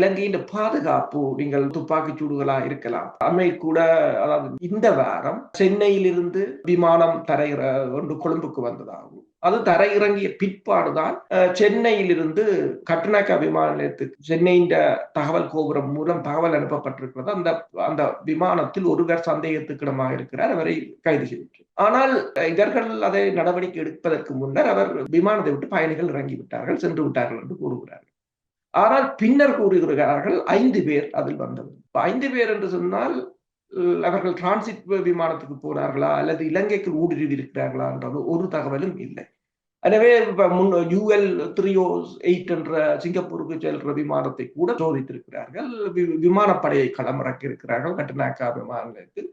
இலங்கையின் பாதுகாப்பு நீங்கள் துப்பாக்கி சூடுகளா இருக்கலாம். அண்மை கூட அதாவது இந்த வாரம் சென்னையிலிருந்து விமானம் தரையிற ஒன்று கொழும்புக்கு வந்ததாகும் அது தரையிறங்கிய பிற்பாடுதான் சென்னையிலிருந்து கட்டுநாயக்கா விமான நிலையத்துக்கு சென்னையின் தகவல் கோபுரம் மூலம் தகவல் அனுப்பப்பட்டிருக்கிறது. அந்த அந்த விமானத்தில் ஒருவர் சந்தேகத்துக்கிடமாக இருக்கிறார் அவரை கைது செய்திருக்கிறார் ஆனால் இவர்கள் அதை நடவடிக்கை எடுப்பதற்கு முன்னர் அவர் விமானத்தை விட்டு பயணிகள் இறங்கி விட்டார்கள் சென்று விட்டார்கள் என்று கூறுகிறார்கள். ஆனால் பின்னர் கூறுகிறார்கள் ஐந்து பேர் அதில் வந்தது. ஐந்து பேர் என்று சொன்னால் அவர்கள் டிரான்சிட் விமானத்துக்கு போனார்களா அல்லது இலங்கைக்கு ஊடுருவி இருக்கிறார்களா என்றது ஒரு தகவலும் இல்லை. எனவே முன் யூஎல் த்ரீ எயிட் என்ற சிங்கப்பூருக்கு செல்ற விமானத்தை கூட சோதித்திருக்கிறார்கள். விமானப்படையை களமிறக்கி இருக்கிறார்கள் கட்டநாயக்கா விமான நிலையத்தில்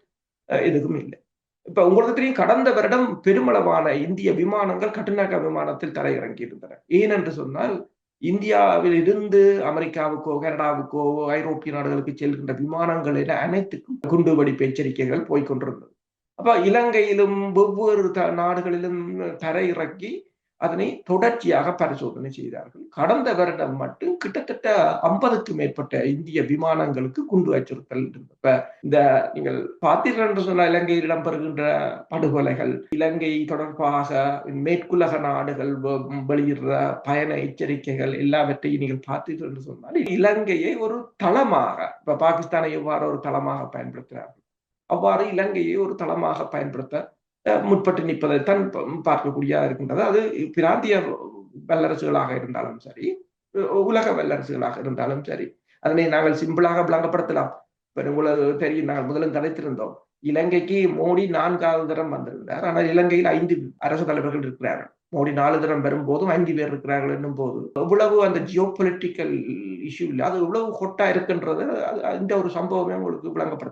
எதுவும் இல்லை. இப்ப உங்களுக்கு தெரியும் கடந்த வருடம் பெருமளவான இந்திய விமானங்கள் கட்டுநாயக்கா விமானத்தில் தரையிறங்கி இருந்தன ஏனென்று சொன்னால் இந்தியாவில் இருந்து அமெரிக்காவுக்கோ கனடாவுக்கோ ஐரோப்பிய நாடுகளுக்கு செல்கின்ற விமானங்கள் என அனைத்துக்கும் குண்டுவெடிப்பு எச்சரிக்கைகள் போய்கொண்டிருந்தது அப்ப இலங்கையிலும் வெவ்வேறு நாடுகளிலும் தரையிறக்கி அதனை தொடர்ச்சியாக பரிசோதனை செய்தார்கள். கடந்த வருடம் மட்டும் கிட்டத்தட்ட ஐம்பதுக்கு மேற்பட்ட இந்திய விமானங்களுக்கு குண்டு அச்சுறுத்தல் இப்ப இந்த நீங்கள் பார்த்தீர்கள் என்று சொன்ன இலங்கையில் இடம்பெறுகின்ற படுகொலைகள் இலங்கை தொடர்பாக மேற்குலக நாடுகள் வெளியிடுற பயண எச்சரிக்கைகள் எல்லாவற்றையும் நீங்கள் பார்த்தீர்கள் என்று சொன்னால் இலங்கையை ஒரு தளமாக இப்ப பாகிஸ்தானை எவ்வாறு ஒரு தளமாக பயன்படுத்துகிறார்கள் அவ்வாறு இலங்கையை ஒரு தளமாக பயன்படுத்த முற்பட்டு நிற்பதைத்தான் பார்க்கக்கூடிய இருக்கின்றது. அது பிராந்திய வல்லரசுகளாக இருந்தாலும் சரி உலக வல்லரசுகளாக இருந்தாலும் சரி. அதனை நாங்கள் சிம்பிளாக விளங்கப்படுத்தலாம். இப்ப உங்களுக்கு தெரியும் நாங்கள் முதலும் தலைத்திருந்தோம் இலங்கைக்கு மோடி நான்காவது தரம் வந்திருந்தார் ஆனால் இலங்கையில் ஐந்து அரசு தலைவர்கள் இருக்கிறார்கள். மோடி நாலு தரம் வரும்போதும் ஐந்து பேர் இருக்கிறார்கள் என்னும் போது எவ்வளவு அந்த ஜியோ பொலிட்டிக்கல் இஷ்யூ இல்லை அது எவ்வளவு ஹொட்டா இருக்குன்றது இந்த ஒரு சம்பவமே உங்களுக்கு விளங்கப்படுத்தும்.